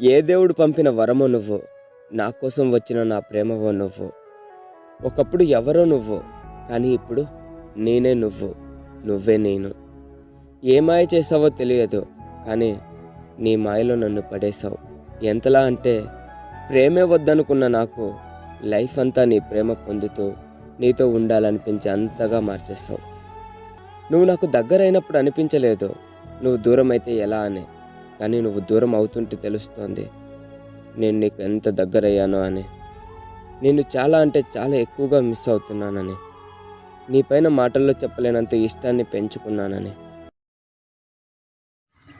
ఏ దేవుడు పంపిన వరమో నువ్వు? నా కోసం వచ్చిన నా ప్రేమవో నువ్వు? ఒకప్పుడు ఎవరో నువ్వు కానీ ఇప్పుడు నేనే నువ్వు నువ్వే నేను. ఏ మాయ చేసావో తెలియదు కానీ నీ మాయలో నన్ను పడేశావు. ఎంతలా అంటే ప్రేమే వద్దనుకున్న నాకు లైఫ్ అంతా నీ ప్రేమ పొందుతూ నీతో ఉండాలనిపించి అంతగా మార్చేస్తావు నువ్వు నాకు దగ్గరైనప్పుడు అనిపించలేదు నువ్వు దూరం అయితే ఎలా అని. కానీ నువ్వు దూరం అవుతుంటే తెలుస్తోంది. నేను నీకు ఎంత దగ్గరయ్యానో అని. నేను చాలా అంటే చాలా ఎక్కువగా మిస్ అవుతున్నానని. నీపైన మాటల్లో చెప్పలేనంత ఇష్టాన్ని పెంచుకున్నానని.